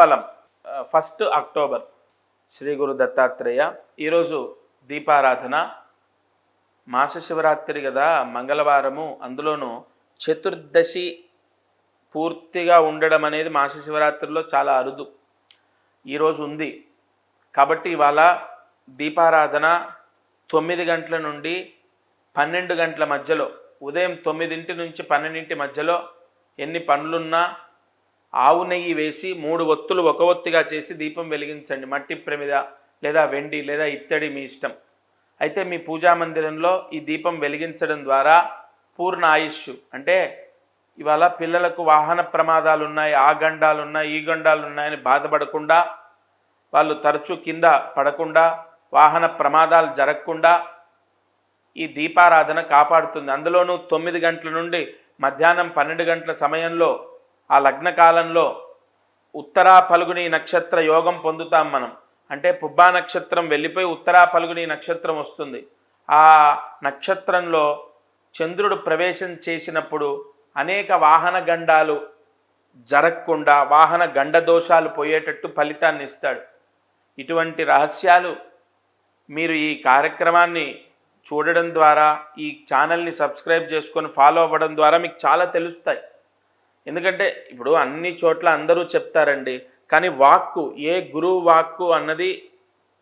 బలం first October Shri Guru Dattatreya. ఈరోజు దీపారాధన మాస శివరాత్రి కదా మంగళవారము అందులోనూ చతుర్దశి పూర్తిగా ఉండడం అనేది మాస శివరాత్రిలో చాలా అరుదు. ఈరోజు ఉంది. కాబట్టి ఇవాళ దీపారాధన తొమ్మిది గంటల నుండి పన్నెండు గంటల మధ్యలో ఉదయం తొమ్మిదింటి నుంచి పన్నెండింటి మధ్యలో ఎన్ని పనులున్నా ఆవు నెయ్యి వేసి మూడు ఒత్తులు ఒక ఒత్తిగా చేసి దీపం వెలిగించండి. మట్టి ప్రమిద లేదా వెండి లేదా ఇత్తడి మీ ఇష్టం. అయితే మీ పూజా మందిరంలో ఈ దీపం వెలిగించడం ద్వారా పూర్ణ ఆయుష్ అంటే ఇవాళ పిల్లలకు వాహన ప్రమాదాలు ఉన్నాయి ఆ గండాలు ఉన్నాయి ఈ గండాలు ఉన్నాయని బాధపడకుండా వాళ్ళు తరచూ కింద పడకుండా వాహన ప్రమాదాలు జరగకుండా ఈ దీపారాధన కాపాడుతుంది. అందులోనూ తొమ్మిది గంటల నుండి మధ్యాహ్నం పన్నెండు గంటల సమయంలో ఆ లగ్న కాలంలో ఉత్తరా పలుగుని నక్షత్ర యోగం పొందుతాం మనం. అంటే పుబ్బా నక్షత్రం వెళ్ళిపోయి ఉత్తరా పలుగుని నక్షత్రం వస్తుంది. ఆ నక్షత్రంలో చంద్రుడు ప్రవేశం చేసినప్పుడు అనేక వాహన గండాలు జరగకుండా వాహన గండ దోషాలు పోయేటట్టు ఫలితాన్ని ఇస్తాడు. ఇటువంటి రహస్యాలు మీరు ఈ కార్యక్రమాన్ని చూడడం ద్వారా ఈ ఛానల్ని సబ్స్క్రైబ్ చేసుకొని ఫాలో అవ్వడం ద్వారా మీకు చాలా తెలుస్తాయి. ఎందుకంటే ఇప్పుడు అన్ని చోట్ల అందరూ చెప్తారండి కానీ వాక్కు ఏ గురువు వాక్కు అన్నది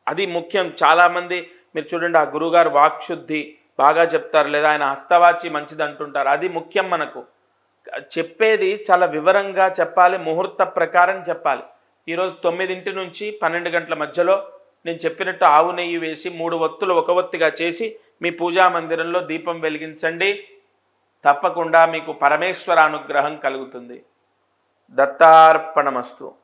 అది ముఖ్యం. చాలామంది మీరు చూడండి ఆ గురువుగారు వాక్ శుద్ధి బాగా చెప్తారు లేదా ఆయన హస్తవాచి మంచిది అంటుంటారు. అది ముఖ్యం మనకు. చెప్పేది చాలా వివరంగా చెప్పాలి ముహూర్త ప్రకారం చెప్పాలి. ఈరోజు తొమ్మిదింటి నుంచి పన్నెండు గంటల మధ్యలో నేను చెప్పినట్టు ఆవు నెయ్యి వేసి మూడు ఒత్తులు ఒక ఒత్తిగా చేసి మీ పూజా మందిరంలో దీపం వెలిగించండి. తప్పకుండా మీకు పరమేశ్వర అనుగ్రహం కలుగుతుంది. దత్తార్పణమస్తు.